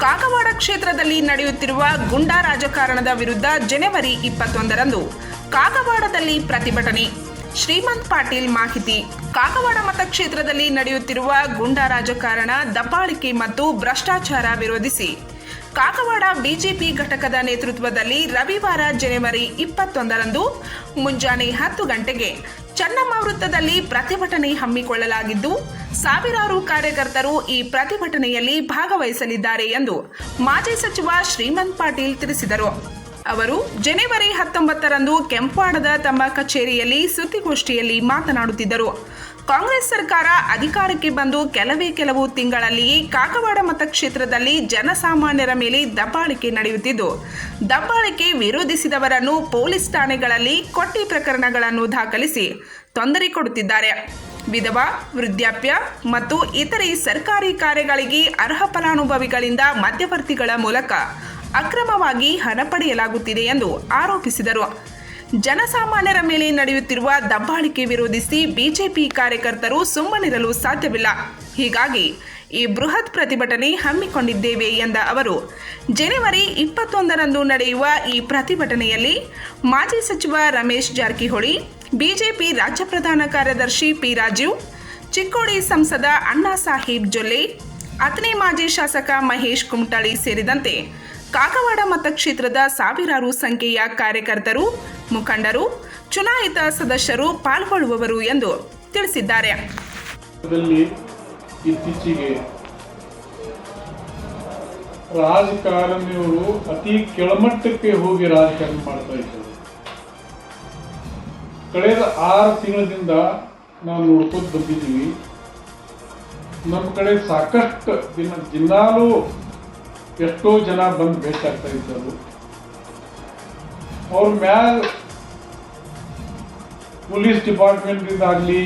ಕಾಗವಾಡ ಕ್ಷೇತ್ರದಲ್ಲಿ ನಡೆಯುತ್ತಿರುವ ಗುಂಡಾ ರಾಜಕಾರಣದ ವಿರುದ್ಧ ಜನವರಿ ಇಪ್ಪತ್ತೊಂದರಂದು ಕಾಗವಾಡದಲ್ಲಿ ಪ್ರತಿಭಟನೆ. ಶ್ರೀಮಂತ್ ಪಾಟೀಲ್ ಮಾಹಿತಿ. ಕಾಗವಾಡ ಮತಕ್ಷೇತ್ರದಲ್ಲಿ ನಡೆಯುತ್ತಿರುವ ಗುಂಡಾ ರಾಜಕಾರಣ ದಬ್ಬಾಳಿಕೆ ಮತ್ತು ಭ್ರಷ್ಟಾಚಾರ ವಿರೋಧಿಸಿ. ಕಾಗವಾಡ ಬಿಜೆಪಿ ಘಟಕದ ನೇತೃತ್ವದಲ್ಲಿ ರವಿವಾರ ಜನವರಿ ಇಪ್ಪತ್ತೊಂದರಂದು ಮುಂಜಾನೆ ಹತ್ತು ಗಂಟೆಗೆ ಚನ್ನಮ್ಮ ವೃತ್ತದಲ್ಲಿ ಪ್ರತಿಭಟನೆ ಹಮ್ಮಿಕೊಳ್ಳಲಾಗಿದ್ದು, ಸಾವಿರಾರು ಕಾರ್ಯಕರ್ತರು ಈ ಪ್ರತಿಭಟನೆಯಲ್ಲಿ ಭಾಗವಹಿಸಲಿದ್ದಾರೆ ಎಂದು ಮಾಜಿ ಸಚಿವ ಶ್ರೀಮಂತ್ ಪಾಟೀಲ್ ತಿಳಿಸಿದರು. ಅವರು ಜನವರಿ ಹತ್ತೊಂಬತ್ತರಂದು ಕೆಂಪಾಡದ ತಮ್ಮ ಕಚೇರಿಯಲ್ಲಿ ಸುದ್ದಿಗೋಷ್ಠಿಯಲ್ಲಿ ಮಾತನಾಡುತ್ತಿದ್ದರು. ಕಾಂಗ್ರೆಸ್ ಸರ್ಕಾರ ಅಧಿಕಾರಕ್ಕೆ ಬಂದು ಕೆಲವೇ ಕೆಲವು ತಿಂಗಳಲ್ಲಿಯೇ ಕಾಕವಾಡ ಮತಕ್ಷೇತ್ರದಲ್ಲಿ ಜನಸಾಮಾನ್ಯರ ಮೇಲೆ ದಬ್ಬಾಳಿಕೆ ನಡೆಯುತ್ತಿದ್ದು, ದಬ್ಬಾಳಿಕೆ ವಿರೋಧಿಸಿದವರನ್ನು ಪೊಲೀಸ್ ಠಾಣೆಗಳಲ್ಲಿ ಕೊಟ್ಟಿ ಪ್ರಕರಣಗಳನ್ನು ದಾಖಲಿಸಿ ತೊಂದರೆ ಕೊಡುತ್ತಿದ್ದಾರೆ. ವಿಧವಾ, ವೃದ್ಧಾಪ್ಯ ಮತ್ತು ಇತರೆ ಸರ್ಕಾರಿ ಕಾರ್ಯಗಳಿಗೆ ಅರ್ಹ ಫಲಾನುಭವಿಗಳಿಂದ ಮಧ್ಯವರ್ತಿಗಳ ಮೂಲಕ ಅಕ್ರಮವಾಗಿ ಹಣ ಪಡೆಯಲಾಗುತ್ತಿದೆ ಎಂದು ಆರೋಪಿಸಿದರು. ಜನಸಾಮಾನ್ಯರ ಮೇಲೆ ನಡೆಯುತ್ತಿರುವ ದಬ್ಬಾಳಿಕೆ ವಿರೋಧಿಸಿ ಬಿಜೆಪಿ ಕಾರ್ಯಕರ್ತರು ಸುಮ್ಮನಿರಲು ಸಾಧ್ಯವಿಲ್ಲ. ಹೀಗಾಗಿ ಈ ಬೃಹತ್ ಪ್ರತಿಭಟನೆ ಹಮ್ಮಿಕೊಂಡಿದ್ದೇವೆ ಎಂದ ಅವರು, ಜನವರಿ ಇಪ್ಪತ್ತೊಂದರಂದು ನಡೆಯುವ ಈ ಪ್ರತಿಭಟನೆಯಲ್ಲಿ ಮಾಜಿ ಸಚಿವ ರಮೇಶ್ ಜಾರಕಿಹೊಳಿ, ಬಿಜೆಪಿ ರಾಜ್ಯ ಪ್ರಧಾನ ಕಾರ್ಯದರ್ಶಿ ಪಿ ರಾಜೀವ್, ಚಿಕ್ಕೋಡಿ ಸಂಸದ ಅಣ್ಣಾ ಸಾಹೇಬ್ ಜೊಲ್ಲೆ ಅತನೇ ಮಾಜಿ ಶಾಸಕ ಮಹೇಶ್ ಕುಮಟಳ್ಳಿ ಸೇರಿದಂತೆ ಕಾಗವಾಡ ಮತಕ್ಷೇತ್ರದ ಸಾವಿರಾರು ಸಂಖ್ಯೆಯ ಕಾರ್ಯಕರ್ತರು ಮುಖಂಡರು, ಚುನಾಯಿತ ಸದಸ್ಯರು ಪಾಲ್ಗೊಳ್ಳುವವರು ಎಂದು ತಿಳಿಸಿದ್ದಾರೆ. ಇತ್ತೀಚೆಗೆ ರಾಜಕಾರಣಿಯವರು ಅತಿ ಕೆಳಮಟ್ಟಕ್ಕೆ ಹೋಗಿ ರಾಜಕಾರಣ ಮಾಡ್ತಾ ಇದ್ದಾರೆ. ಕಳೆದ ಆರು ತಿಂಗಳಿಂದ ನಾವು ನೋಡ್ಕೊಂಡು ಬಂದಿದ್ದೀವಿ. ನಮ್ಮ ಕಡೆ ಸಾಕಷ್ಟು ದಿನ ದಿನಾಲೂ ಎಷ್ಟೋ ಜನ ಬಂದು ಭೇಟಿ ಇದ್ದರು. ಅವ್ರ ಮ್ಯಾಲ ಪೊಲೀಸ್ ಡಿಪಾರ್ಟ್ಮೆಂಟ್ ಆಗಲಿ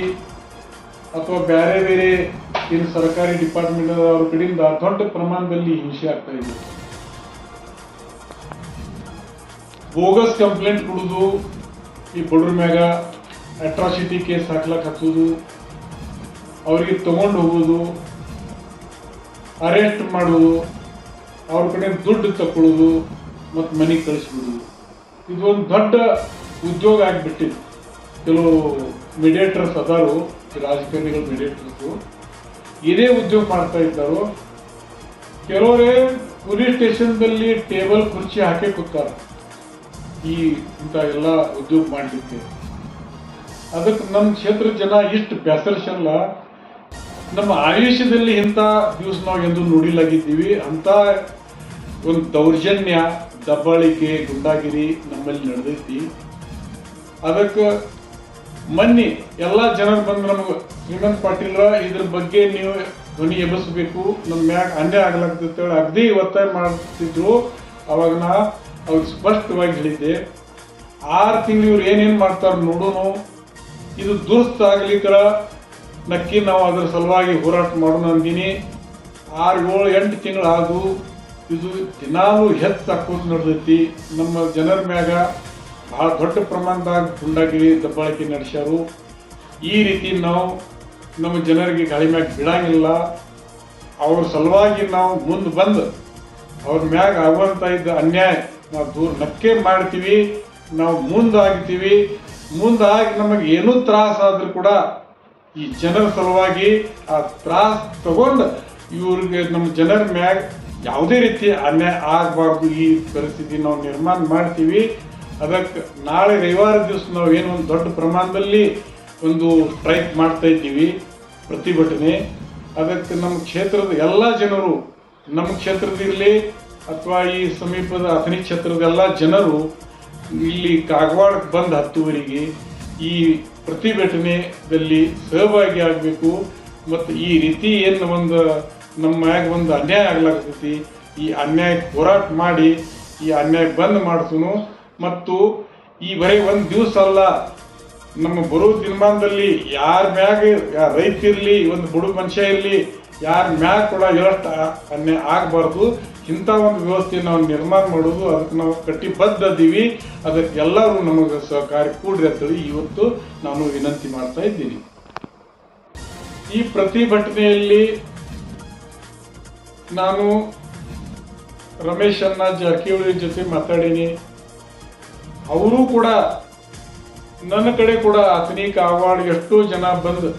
ಅಥವಾ ಬೇರೆ ಬೇರೆ ಏನು ಸರ್ಕಾರಿ ಡಿಪಾರ್ಟ್ಮೆಂಟ್ ಅವ್ರ ಕಡೆಯಿಂದ ದೊಡ್ಡ ಪ್ರಮಾಣದಲ್ಲಿ ಹಿಂಸೆ ಆಗ್ತಾ ಇದೆ. ಬೋಗಸ್ ಕಂಪ್ಲೇಂಟ್ ಕೊಡುದು ಈ ಬಡ್ರ ಮ್ಯಾಗ ಅಟ್ರಾಸಿಟಿ ಕೇಸ್ ಹಾಕ್ಲಕ್ಕ ಹಚ್ಚುದು ಅವರಿಗೆ ತಗೊಂಡು ಹೋಗೋದು, ಅರೆಸ್ಟ್ ಮಾಡುವುದು ಅವ್ರ ಕಡೆ ದುಡ್ಡು ತಕೊಳ್ಳೋದು ಮತ್ತು ಮನೆಗೆ ಕಳಿಸ್ಬಿಡುದು. ಇದು ಒಂದು ದೊಡ್ಡ ಉದ್ಯೋಗ ಆಗಿಬಿಟ್ಟಿದೆ. ಕೆಲವು ಮೀಡಿಯೇಟರ್ಸ್ ಅದಾರು ರಾಜಕಾರಣಿಗಳು ಮೀಡಿಯೇಟರ್ಸು ಇದೇ ಉದ್ಯೋಗ ಮಾಡ್ತಾ ಇದ್ದಾರೋ, ಕೆಲವರೇ ಪೊಲೀಸ್ ಸ್ಟೇಷನ್ದಲ್ಲಿ ಟೇಬಲ್ ಕುರ್ಚಿ ಹಾಕಿ ಕೂತಾರೆ. ಈ ಇಂಥ ಎಲ್ಲ ಉದ್ಯೋಗ ಮಾಡಲಿಕ್ಕೆ. ಅದಕ್ಕೆ ನಮ್ಮ ಕ್ಷೇತ್ರದ ಜನ ಇಷ್ಟು ಬೇಸರಿಸಲ್ಲ. ನಮ್ಮ ಆಯುಷ್ಯದಲ್ಲಿ ಇಂಥ ದಿವಸ ನಾವು ಎಂದು ನೋಡಿಲಾಗಿದ್ದೀವಿ. ಅಂಥ ಒಂದು ದೌರ್ಜನ್ಯ ದಬ್ಬಾಳಿಕೆ ಗುಂಡಾಗಿರಿ ನಮ್ಮಲ್ಲಿ ನಡೆದೈತಿ. ಅದಕ್ಕೆ ಮನ್ನಿ ಎಲ್ಲ ಜನರು ಬಂದು ನಮಗೆ, ಶ್ರೀಮಂತ್ ಪಾಟೀಲ್ರ ಇದ್ರ ಬಗ್ಗೆ ನೀವು ಧ್ವನಿ ಎಬ್ಬಿಸ್ಬೇಕು. ನಮ್ಮ ಮ್ಯಾಗ ಅನ್ಯಾಯ ಆಗ್ಲಾಗ್ತೇಳಿ ಅಗದಿ ಒತ್ತಾಯ ಮಾಡ್ತಿದ್ರು. ಅವಾಗ ನಾ ಅವ್ರಿಗೆ ಸ್ಪಷ್ಟವಾಗಿ ಹೇಳಿದ್ದೆ. ಆರು ತಿಂಗಳು ಇವ್ರು ಏನೇನು ಮಾಡ್ತಾರೆ ನೋಡೋನು. ಇದು ದುರಸ್ತ ಆಗ್ಲಿಕ್ಕರ ನಕ್ಕಿ ನಾವು ಅದ್ರ ಸಲುವಾಗಿ ಹೋರಾಟ ಮಾಡೋಣ ಅಂದಿನಿ. ಆರು ಏಳು ಎಂಟು ತಿಂಗಳು ಆದು ಇದು ದಿನಾಲೂ ಹೆಚ್ಚು ಹಾಕೋದು ನಡೆದೈತಿ, ನಮ್ಮ ಜನರ ಮ್ಯಾಗ ಭಾಳ ದೊಡ್ಡ ಪ್ರಮಾಣದಾಗ ಗುಂಡಾಗಿರಿ, ದಬ್ಬಾಳಿಕೆ ನಡೆಸ್ಯಾರು. ಈ ರೀತಿ ನಾವು ನಮ್ಮ ಜನರಿಗೆ ಗಾಳಿ ಮ್ಯಾಗ ಬಿಡಂಗಿಲ್ಲ. ಅವ್ರ ಸಲುವಾಗಿ ನಾವು ಮುಂದೆ ಬಂದು ಅವ್ರ ಮ್ಯಾಗ ಆಗುವಂಥ ಇದ್ದ ಅನ್ಯಾಯ ನಾವು ದೂರ ನಕ್ಕೆ ಮಾಡ್ತೀವಿ, ನಾವು ಮುಂದಾಗ್ತೀವಿ ಮುಂದಾಗಿ ನಮಗೆ ಏನೂ ತ್ರಾಸ ಆದರೂ ಕೂಡ ಈ ಜನರ ಸಲುವಾಗಿ ಆ ತ್ರಾಸ ತಗೊಂಡು ಇವ್ರಿಗೆ ನಮ್ಮ ಜನರ ಮ್ಯಾಗ ಯಾವುದೇ ರೀತಿ ಅನ್ಯಾಯ ಆಗಬಾರ್ದು ಈ ಪರಿಸ್ಥಿತಿ ನಾವು ನಿರ್ಮಾಣ ಮಾಡ್ತೀವಿ. ಅದಕ್ಕೆ ನಾಳೆ ರವಿವಾರ ದಿವಸ ನಾವು ಏನು ಒಂದು ದೊಡ್ಡ ಪ್ರಮಾಣದಲ್ಲಿ ಒಂದು ಸ್ಟ್ರೈಕ್ ಮಾಡ್ತಾ ಇದ್ದೀವಿ ಪ್ರತಿಭಟನೆ. ಅದಕ್ಕೆ ನಮ್ಮ ಕ್ಷೇತ್ರದ ಎಲ್ಲ ಜನರು, ನಮ್ಮ ಕ್ಷೇತ್ರದಿರಲಿ ಅಥವಾ ಈ ಸಮೀಪದ ಅಥಣಿ ಕ್ಷೇತ್ರದ ಎಲ್ಲ ಜನರು ಇಲ್ಲಿ ಕಾಗವಾಡಕ್ಕೆ ಬಂದು ಹತ್ತುವರಿಗೆ ಈ ಪ್ರತಿಭಟನೆಯಲ್ಲಿ ಸಹಭಾಗಿ ಆಗಬೇಕು. ಮತ್ತು ಈ ರೀತಿ ಏನು ಒಂದು ನಮ್ಮ ಮ್ಯಾಗ ಒಂದು ಅನ್ಯಾಯ ಆಗ್ಲಾಗ್ತೈತಿ. ಈ ಅನ್ಯಾಯಕ್ಕೆ ಹೋರಾಟ ಮಾಡಿ, ಈ ಅನ್ಯಾಯ ಬಂದ್ ಮಾಡಿಸೋನು. ಮತ್ತು ಈ ಬರೀ ಒಂದು ದಿವಸ ಅಲ್ಲ, ನಮ್ಮ ಬರೋ ದಿನಮಾನದಲ್ಲಿ ಯಾರ ಮ್ಯಾಗ ರೈತ ಇರಲಿ, ಒಂದು ಬುಡು ಮನುಷ್ಯ ಇರಲಿ, ಯಾರ ಮ್ಯಾಗ ಕೂಡ ಎಷ್ಟು ಅನ್ಯಾಯ ಆಗಬಾರ್ದು. ಇಂಥ ಒಂದು ವ್ಯವಸ್ಥೆ ನಾವು ನಿರ್ಮಾಣ ಮಾಡೋದು, ಅದಕ್ಕೆ ನಾವು ಕಟ್ಟಿಬದ್ಧ ಅದೀವಿ ಅದಕ್ಕೆ ಎಲ್ಲರೂ ನಮಗೆ ಸಹಕಾರಿ ಕೂಡ್ರಿ ಅಂತೇಳಿ ಇವತ್ತು ನಾನು ವಿನಂತಿ ಮಾಡ್ತಾ ಇದ್ದೀನಿ. ಈ ಪ್ರತಿಭಟನೆಯಲ್ಲಿ ನಾನು ರಮೇಶ್ ಅನ್ನ ಜಾರಕಿಹೊಳಿ ಜೊತೆ ಮಾತಾಡೀನಿ. ಅವರು ಕೂಡ ನನ್ನ ಕಡೆ ಕೂಡ ಅಥಣಿ ಕಾಗವಾಡ ಎಷ್ಟೋ ಜನ ಬಂದು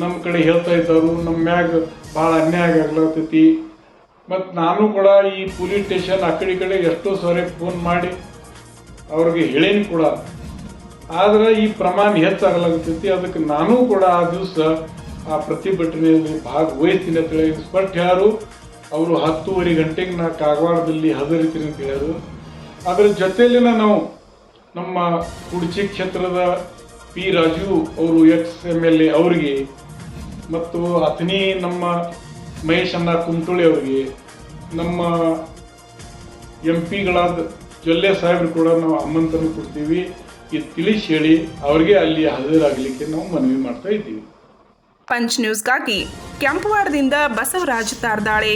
ನಮ್ಮ ಕಡೆ ಹೇಳ್ತಾ ಇದ್ದರು. ನಮ್ಮ ಮ್ಯಾಗ ಭಾಳ ಅನ್ಯಾಯ ಆಗ್ಲತ್ತೈತಿ ಮತ್ತು ನಾನು ಕೂಡ ಈ ಪೊಲೀಸ್ ಸ್ಟೇಷನ್ ಆ ಕಡೆ ಕಡೆ ಎಷ್ಟೋ ಸಾರಿ ಫೋನ್ ಮಾಡಿ ಅವ್ರಿಗೆ ಹೇಳೇನು ಕೂಡ. ಆದರೆ ಈ ಪ್ರಮಾಣ ಹೆಚ್ಚಾಗಲಾಗತೈತಿ ಅದಕ್ಕೆ ನಾನು ಕೂಡ ಆ ದಿವಸ ಆ ಪ್ರತಿಭಟನೆಯಲ್ಲಿ ಭಾಗವಹಿಸ್ತೀನಿ ಅಂತ ಹೇಳಿ ಯಾರು? ಅವರು ಹತ್ತೂವರೆ ಗಂಟೆಗೆ ನಾ ಕಾಗವಾಡದಲ್ಲಿ ಹಾಜರಿತೀನಿ ಅಂತ ಹೇಳಿದ್ರು ಅದರ ಜೊತೆಯಲ್ಲಿನ ನಾವು ನಮ್ಮ ಕುಡ್ಚಿ ಕ್ಷೇತ್ರದ ಪಿ ರಾಜು ಅವರು ಎಕ್ಸ್ ಎಂ ಎಲ್ ಎ ಅವರಿಗೆ ಮತ್ತು ಅಥಣಿ ನಮ್ಮ ಮಹೇಶ್ ಅಣ್ಣ ಕುಂಟುಳಿ ಅವರಿಗೆ, ನಮ್ಮ ಎಂ ಪಿಗಳಾದ ಜೊಲ್ಲೆ ಸಾಹೇಬ್ರು ಕೂಡ ನಾವು ಆಮಂತ್ರಣ ಕೊಡ್ತೀವಿ. ಇದು ತಿಳಿಸಿ ಹೇಳಿ, ಅವ್ರಿಗೆ ಅಲ್ಲಿ ಹಾಜರಾಗಲಿಕ್ಕೆ ನಾವು ಮನವಿ ಮಾಡ್ತಾ ಇದ್ದೀವಿ. ಪಂಚ್ ನ್ಯೂಸ್ಗಾಗಿ ಕೆಂಪವಾಡದಿಂದ ಬಸವರಾಜ್ ತಾರ್ದಾಳೆ.